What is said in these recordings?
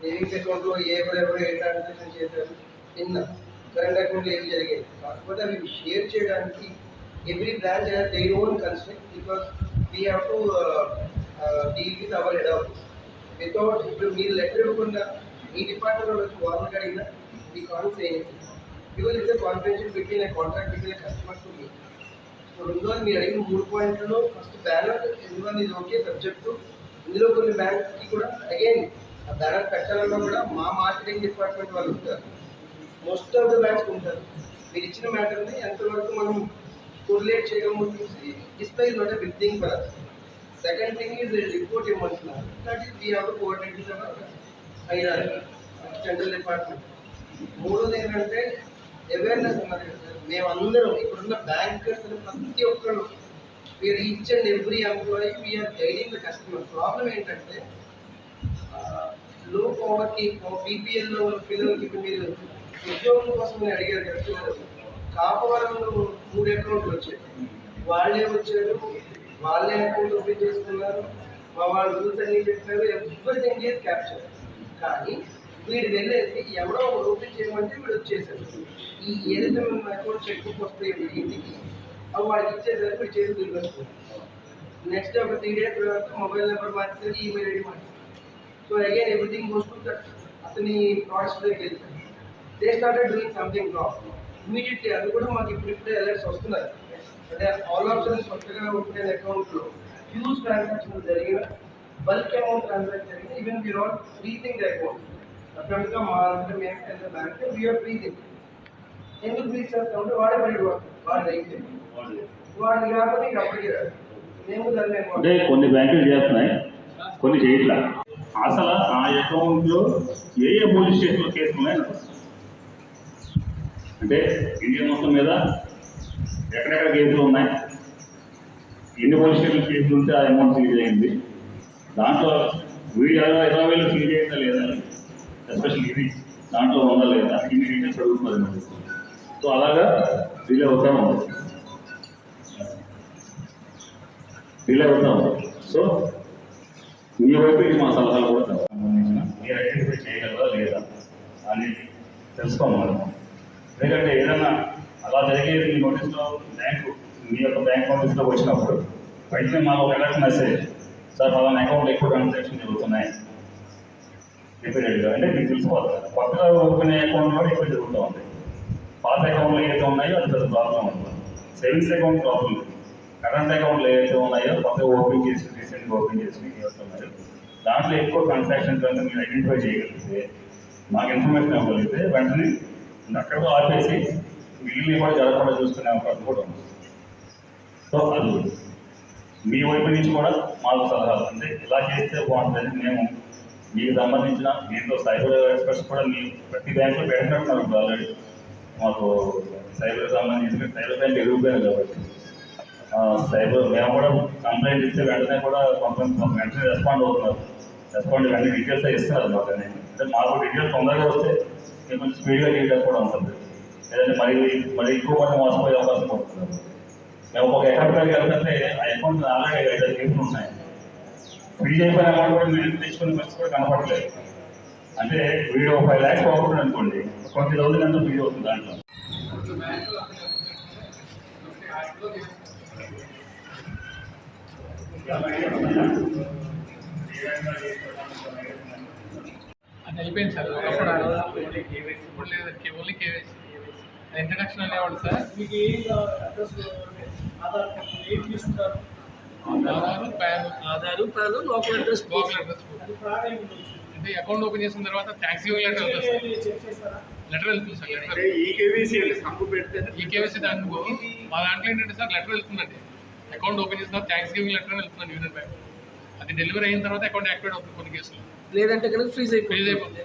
Savings అకౌంట్లో ఎవరెవరు ఏ transaction చేశారు? నిన్న కరెంట్ అకౌంట్లో ఏం జరిగాయి కాకపోతే అవి షేర్ చేయడానికి every branch has their own construct because we have to deal with our head office without ఇప్పుడు మీరు లెటర్ ఇవ్వకుండా మీ డిపార్ట్మెంట్లో వచ్చి వాళ్ళకి అడిగినా మీ cons because it's confidential between a contract between customer to me so రెండోది మీరు అడిగిన మూడు పాయింట్లలో ఫస్ట్ బ్యాలెన్స్ ఎందువల్ల ఇది ఓకే సబ్జెక్టు ఇందులో కొన్ని బ్యాంక్స్కి కూడా అగైన్ ఆ బ్యానర్ పెట్టాలన్నా కూడా మా మార్కెటింగ్ డిపార్ట్మెంట్ వాళ్ళు ఉంటారు. మోస్ట్ ఆఫ్ ద బ్యాంక్స్ ఉంటారు. మీరు ఇచ్చిన మ్యాటర్ని ఎంతవరకు మనం కొరిలేట్ చేయగలము చూసి display is not a big thing for second thing is report ఇవ్వమంటున్నారు that is we have coordinate IR central department మూడోది ఏంటంటే అవేర్నెస్ మరి మేమందరం ఇప్పుడున్న బ్యాంకర్స్ ప్రతి ఒక్కరు we are each and every employee we are guiding the customer problem ఏంటంటే లో పవర్కి బీపీఎల్లో ఉన్న పిల్లలకి మీరు ఉద్యోగం కోసం నేను అడిగారు కదా కాపవరంలో మూడు అకౌంట్లు వచ్చాయి. వాళ్ళే వచ్చారు వాళ్ళే అకౌంట్ ఓపెన్ చేసుకున్నారు. మా వాళ్ళు రూల్స్ అన్నీ చెప్పారు ఎవ్రీథింగ్ ఈజ్ క్యాప్చర్ కానీ వీడు వెళ్ళేసి ఎవరో ఓపెన్ చేయమంటే వీడు వచ్చేసారు ఈ ఏదైతే మేము అకౌంట్ చెక్ బుక్ వస్తాయి ఇంటికి అవి వాడికి ఇచ్చేసరికి వీడు చేసి నెక్స్ట్ ఒక త్రీ డేస్ తర్వాత మొబైల్ నెంబర్ మార్చారు ఈమెయిల్ ఐడి మార్చారు so again everything goes to that అతని ప్రాడక్ట్స్ దగ్గరికి వెళ్తారు they started doing something wrong immediately అది కూడా మాకు ఇప్పుడిప్పుడే అలర్ట్స్ వస్తున్నాయి. అంటే ఆల్ ఆప్షన్స్ కొత్తగా ఉంటే అకౌంట్లో హ్యూజ్ ట్రాన్సాక్షన్ జరిగిన బల్క్ అమౌంట్ ట్రాన్సాక్షన్ జరిగిన even we are all freezing the account అక్కడ మా అంటే మేము ఎంత బ్యాంక్ వీఆర్ ఫ్రీజింగ్ ఎందుకు ఫ్రీజ్ చేస్తామంటే వాడే పడి వాడు. అయితే వాడు కాకపోతే ఇక అప్పటికి రాదు మేము దాన్ని కొన్ని బ్యాంకులు చేస్తున్నాయి కొన్ని చేయట్లా? అసలు ఆ అకౌంట్లో ఏ ఏ పోలీస్ స్టేషన్లో కేసులు ఉన్నాయి? అంటే ఇండియా మొత్తం మీద ఎక్కడెక్కడ కేసులు ఉన్నాయి? ఎన్ని పోలీస్ స్టేషన్లో కేసులు ఉంటే ఆ అమౌంట్ సీజ్ అయింది. దాంట్లో వీడియో ఇరవై వేలు సీజ్ అయిందా లేదా? ఎస్పెషల్ ఇది. దాంట్లో ఉందా లేదా? ఇన్ని డీటెయిల్స్ అడుగుతున్నారు సో అలాగా రిలే అవుతా ఉంది. అవుతాం అవుతా సో మీ వైపు మా సలహాలు కూడా సంబంధించిన మీరు ఐడెంటిఫై చేయగలరా లేదా అని తెలుసుకోమన్నారు ఎందుకంటే ఏదైనా అలా జరిగేది మీ నోటీస్లో బ్యాంకు మీ యొక్క బ్యాంక్ నోటీస్లో వచ్చినప్పుడు వెంటనే మాకు ఒక అలర్ట్ మెసేజ్ సార్ పలానా అకౌంట్లో ఎక్కువ ట్రాన్సాక్షన్ జరుగుతున్నాయి. రిపీటెడ్గా అంటే మీకు తెలుసుకోవాలి. కొత్తగా ఓపెన్ అయ్యే అకౌంట్ కూడా ఎక్కువ జరుగుతూ ఉంది. పాత అకౌంట్లో ఏదైతే ఉన్నాయో అది పెద్ద ప్రాబ్లం ఉంటుంది సేవింగ్స్ అకౌంట్ ప్రాబ్లం లేదు కరెంట్ అకౌంట్లు ఏవైతే ఉన్నాయో కొత్తగా ఓపెన్ చేసి రీసెంట్గా ఓపెన్ చేసి వస్తున్నారు దాంట్లో ఎక్కువ ట్రాన్సాక్షన్స్ కనుక మీరు ఐడెంటిఫై చేయగలిగితే మాకు ఇన్ఫర్మేషన్ ఇవ్వగలిగితే వెంటనే అక్కడ ఆపేసి మిగిలిన కూడా జరగకుండా చూసుకునే అవకాశం కూడా ఉంది. సో అది మీ వైపు నుంచి కూడా మాకు సలహాలు. అంటే ఇలా చేస్తే బాగుంటుంది మేము మీకు సంబంధించిన దీంతో సైబర్ ఎక్స్పర్ట్స్ కూడా మీ ప్రతి బ్యాంకులో పెట్టినట్టున్నారు ఆల్రెడీ. మాకు సైబర్ సంబంధించిన సైబర్ బ్యాంక్ ఎదుగుపోయారు కాబట్టి. సైబర్ మేము కూడా కంప్లైంట్ ఇస్తే వెంటనే కూడా కొంత వెంటనే రెస్పాండ్ అవుతున్నారు. రెస్పాండ్ వెంటనే డీటెయిల్స్ ఇస్తున్నారు మాకు అంటే మాకు డీటెయిల్స్ తొందరగా వస్తే మేము కొంచెం స్పీడ్గా డీటెయిల్స్ కూడా ఉంటుంది లేదంటే మరి మరి ఎక్కువ మంది మోసపోయే అవకాశం పడుతున్నారు మేము ఒక అకౌంట్ దగ్గర వెళ్తుంటే ఆ అకౌంట్ అలాగే ఐదు కేసులు ఉన్నాయి. ఫ్రీజ్ అయిపోయిన అమౌంట్ కూడా మీరు తెచ్చుకునే పరిస్థితి కూడా కనపడలేదు. అంటే వీడు ఒక ఫైవ్ ల్యాక్స్ పోగొట్టాడు అనుకోండి ట్వంటీ థౌసండ్ అంతా ఫ్రీ అవుతుంది దాంట్లో. అది అయిపోయింది సార్. ఒకప్పుడు ఇప్పుడు లేదు. ఓన్లీ కేవైసీ ఇంట్రడక్షన్ అనేవాడు సార్. మీకు ఆధార్ కార్డు ఏం తీసుకుంటారు? Aadhaar PAN Aadhaar PAN local address local address అంటే అకౌంట్ ఓపెన్ చేసిన తర్వాత ట్యాక్స్ లెటర్ వెళ్తుంది సార్. చెక్ చేస్తారా? లెటర్ వెళ్తుంది సార్ అంటే లెటర్ ఈ కేవీసీ సంపు పెడితే ఈ కేవైసీ మా దాంట్లో ఏంటంటే సార్ లెటర్ వెళ్తుందండి. అకౌంట్ ఓపెన్ చేసిన థ్యాంక్స్ గివింగ్ లెటర్ వెళ్తుందండి యూనియన్ బ్యాంక్. అది డెలివరీ అయిన తర్వాత అకౌంట్ యాక్టివేట్ అవుతుంది కొన్ని కేసులు. లేదంటే కనుక ఫ్రీజ్ Freeze అయిపోతుంది.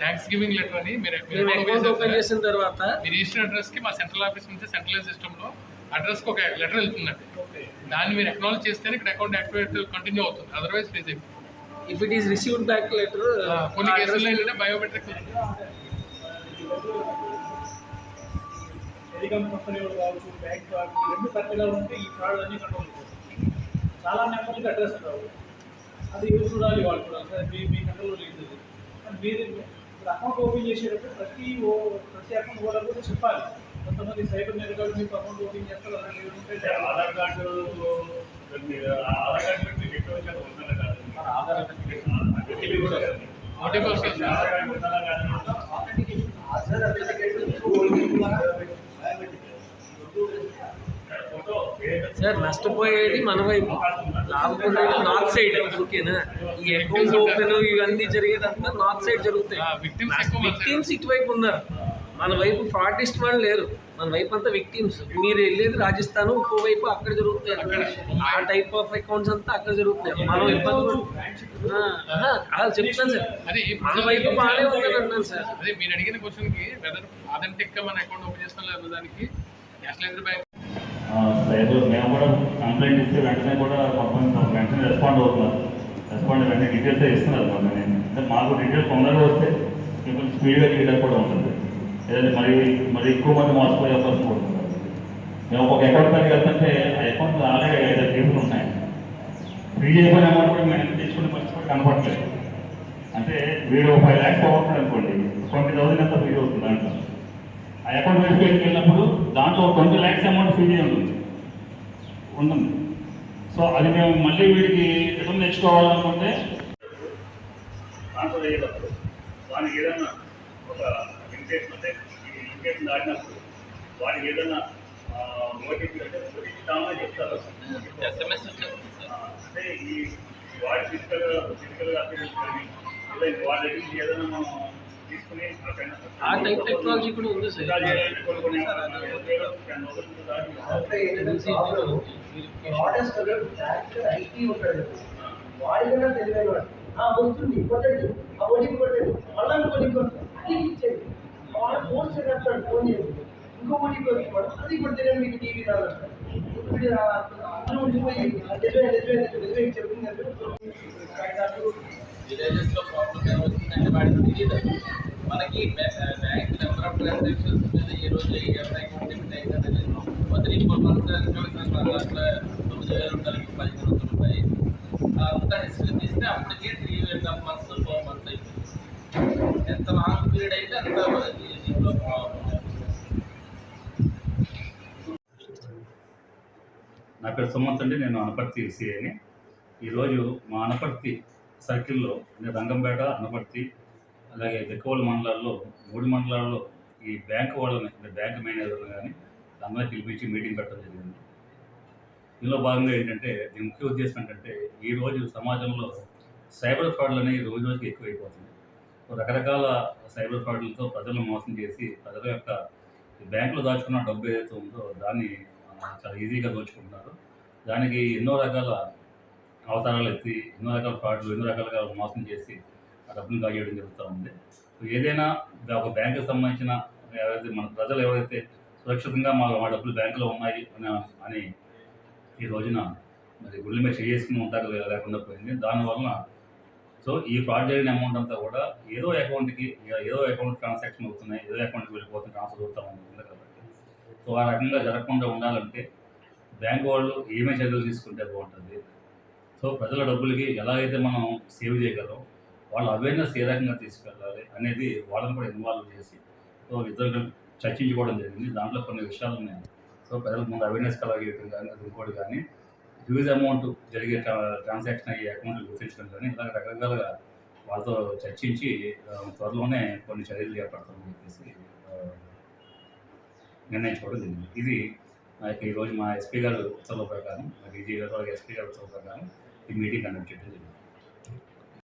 థ్యాంక్స్ గివింగ్ లెటర్ అని మీరు అకౌంట్ ఓపెన్ చేసిన తర్వాత మీ రిజిస్టర్ అడ్రస్కి మా సెంట్రల్ ఆఫీస్ నుంచి సెంట్రలైజ్ సిస్టమ్లో అడ్రస్కి ఒక లెటర్ వెళ్తుందండి. దాన్ని మీరు అక్నాలజ్ చేస్తేనే ఇక్కడ అకౌంట్ యాక్టివేట్ కంటిన్యూ అవుతుంది. అదర్వైజ్ ఫ్రీజ్ అయిపోతుంది. If it is received back letter కొన్ని కేసుల్లో ఏంటంటే బయోమెట్రిక్ టెలికాం కంపెనీ వాళ్ళు కావచ్చు బ్యాంక్ కావచ్చు రెండు కరెక్ట్గా ఉంటే ఈ ఫ్రాడ్ అన్ని కంట్రోల్ చాలా నెంబర్లకి అడ్రస్ రావు. అది ఎవరు చూడాలి వాళ్ళు కూడా. సరే మీ మీ కంట్రోల్లో లేదు మీరు ఇప్పుడు అకౌంట్ ఓపెన్ చేసేటప్పుడు ప్రతి ఓ ప్రతి అకౌంట్ హోల్డర్ కూడా చెప్పాలి. కొంతమంది సైబర్ నేరగాళ్ళు మీకు అకౌంట్ ఓపెన్ చేస్తారు అలాంటి ఏమి ఉంటే అంటే ఆధార్ కార్డు మీరు ఆధార్ కార్డు పెట్టి మీకు ఎక్కువ వచ్చేది ఉంటుందా కాదు? ఆధార్ ఓటీపీ కూడా వస్తుంది. ఓటీపీ వస్తుంది సార్. ఆధార్ కార్డు ఉంటుందా కాదు? అసలు అప్లికేషన్ ఫోటో ఏ- సార్ నష్టపోయేది మన వైపు. లాభపడేది నార్త్ సైడ్ ఓకేనా? ఈ అకౌంట్ ఓపెన్ ఇవన్నీ జరిగేదంతా నార్త్ సైడ్ జరుగుతాయి. విక్టిమ్స్ ఇటువైపు ఉన్నారు. మన వైపు ఫ్రాడిస్ట్ వాళ్ళు లేరు. మన వైపు అంతా విక్టిమ్స్ మీరు వెళ్ళేది రాజస్థాన్ ఇంకో వైపు అక్కడ జరుగుతాయి. ఆ టైప్ ఆఫ్ అకౌంట్స్ అంతా అక్కడ జరుగుతాయి. మనం ఇబ్బంది అలా చెప్తాను సార్. అదే మన వైపు బాగానే ఉందని అంటున్నాను సార్. అదే మీరు అడిగిన క్వశ్చన్కి వెదర్ అథెంటిక్గా మన అకౌంట్ ఓపెన్ చేస్తాం లేదా దానికి బ్యాంక్ సైబర్ మేము కూడా కంప్లైంట్ ఇస్తే వెంటనే కూడా కొంచెం వెంటనే రెస్పాండ్ అవుతున్నారు. రెస్పాండ్ వెంటనే డీటెయిల్స్ ఇస్తున్నారు మొన్న నేను. అంటే మాకు డీటెయిల్స్ తొందరగా వస్తే కొంచెం స్పీడ్గా చేయడానికి కూడా ఉంటుంది. లేదంటే మరి మరి ఎక్కువ మంది మోసపోయే అవకాశం కూడా ఉంటుంది. మేము ఒక అకౌంట్ పైకి వెళ్తుంటే ఆ అకౌంట్ ఆల్రెడీ ఐదు కేసులు ఉన్నాయి. ఫ్రీ అయిపోయిన అమౌంట్ కూడా మేము ఎంత తీసుకుని మర్చిపోయి కనపడలేదు అంటే వీడు ఫైవ్ ల్యాక్స్ పోగొట్టాడు అనుకోండి ట్వంటీ థౌసండ్ ఎంత ఫ్రీ అవుతుంది దాంట్లో. ఆ అకౌంట్ వెరిఫికేషన్కి వెళ్ళినప్పుడు దాంట్లో ట్వంటీ ల్యాక్స్ అమౌంట్ ఫ్రీ ఉంటుంది ఉంటుంది. సో అది మేము మళ్ళీ వీడికి రిటర్న్ తెచ్చుకోవాలనుకుంటే ట్రాన్స్ఫర్ అయ్యేటప్పుడు వానికి ఏదైనా ఒక లిమిటేషన్ అంటే లిమిటేషన్ దాటినప్పుడు వానికి ఏదైనా ఓటీపీ అంటే ఓటీపీ కావాలని చెప్తారు. అంటే ఈ వాడి ఫిజికల్గా ఫిజికల్గా అప్డేట్ కానీ లేదా వాడి దగ్గర ఏదైనా మనం ఆ టైప్ టెక్నాలజీ కూడా ఉంది సార్ వాడికన్నా వాడు ఆ వస్తుంది కొట్టండి ఆ ఒడికి కొట్టండి మళ్ళా ఇంకోటి అది ఇచ్చేది వాడు ఫోన్ చేస్తాడు ఫోన్ చేసి ఇంకో ఒడికి వస్తున్నాడు అది కొడితే మీకు టీవీ ఉండిపోయి నిజమే నిజమే చెప్పింది మనకి బ్యాంక్ నెంబర్ ఆఫ్ ట్రాన్సాక్షన్స్ మీద ఈ రోజు ఎవరి అకౌంట్ లిమిట్ అయిందని మొదటి ఇంకో మంత్ అట్లా తొమ్మిది వేలు ఉంటాయి పదిహేను వందలు ఉంటాయి అంత హిస్టరీ తీస్తే అప్పటికే త్రీ వేల హాఫ్ మంత్స్ ఫోర్ మంత్స్ అయిపోయింది ఎంత లాంగ్ పీరియడ్ అయితే అంత దీంట్లో నా పేరు సుమంత్ అండి నేను అనపర్తి సిఐని ఈరోజు మా అనపర్తి సర్కిల్లో రంగంపేట అనపర్తి అలాగే దెక్కవోలు మండలాల్లో మూడు మండలాల్లో ఈ బ్యాంకు వాళ్ళని అంటే బ్యాంకు మేనేజర్లు కానీ అందరూ పిలిపించి మీటింగ్ పెట్టడం జరిగింది. దీనిలో భాగంగా ఏంటంటే దీని ముఖ్య ఉద్దేశం ఏంటంటే ఈరోజు సమాజంలో సైబర్ ఫ్రాడ్లు అనేవి రోజు రోజుకి ఎక్కువైపోతుంది రకరకాల సైబర్ ఫ్రాడ్లతో ప్రజలను మోసం చేసి ప్రజల యొక్క బ్యాంకులో దాచుకున్న డబ్బు ఏదైతే ఉందో దాన్ని చాలా ఈజీగా దోచుకుంటున్నారు. దానికి ఎన్నో రకాల అవతారాలు ఎత్తి ఎన్నో రకాల ఫ్రాడ్లు ఎన్నో రకాలుగా మోసం చేసి డబ్బును కాజేయడం జరుగుతూ ఉంది. సో ఏదైనా ఒక బ్యాంకుకి సంబంధించిన ఎవరైతే మన ప్రజలు ఎవరైతే సురక్షితంగా మా మా డబ్బులు బ్యాంకులో ఉన్నాయి అని అని ఈ రోజున మరి గుళ్ళ మీద చేసుకుని ఉంటారు లేకుండా పోయింది. దానివలన సో ఈ ఫ్రాడ్ జరిగిన అమౌంట్ అంతా కూడా ఏదో అకౌంట్కి ఏదో అకౌంట్ ట్రాన్సాక్షన్ అవుతున్నాయి ఏదో అకౌంట్కి వెళ్ళిపోతుంది ట్రాన్స్ఫర్ అవుతూ ఉంటుంది కాబట్టి. సో ఆ రకంగా జరగకుండా ఉండాలంటే బ్యాంక్ వాళ్ళు ఏమే చర్యలు తీసుకుంటే బాగుంటుంది. సో ప్రజల డబ్బులకి ఎలా అయితే మనం సేవ్ చేయగలం వాళ్ళ అవేర్నెస్ ఏ రకంగా తీసుకెళ్ళాలి అనేది వాళ్ళని కూడా ఇన్వాల్వ్ చేసి సో ఇద్దరు చర్చించుకోవడం జరిగింది. దాంట్లో కొన్ని విషయాలు ఉన్నాయి. సో ప్రజలకు ముందు అవేర్నెస్ కలగేయటం కానీ అది ఇంకోటి కానీ హ్యూజ్ అమౌంట్ జరిగే ట్రా- ట్రాన్సాక్షన్ అయ్యే అకౌంట్లు గుర్తించడం కానీ ఇలా రకరకాలుగా వాళ్ళతో చర్చించి త్వరలోనే కొన్ని చర్యలు చేపడతామని చెప్పేసి నిర్ణయించుకోవడం జరిగింది. ఇది మా యొక్క ఈరోజు మా ఎస్పీ గారు ఉత్తర్వుల ప్రకారం మా డీజీ గారు ఎస్పీ గారు ఉత్తర్వుల ప్రకారం ఈ మీటింగ్ కండక్ట్ చేయడం జరిగింది.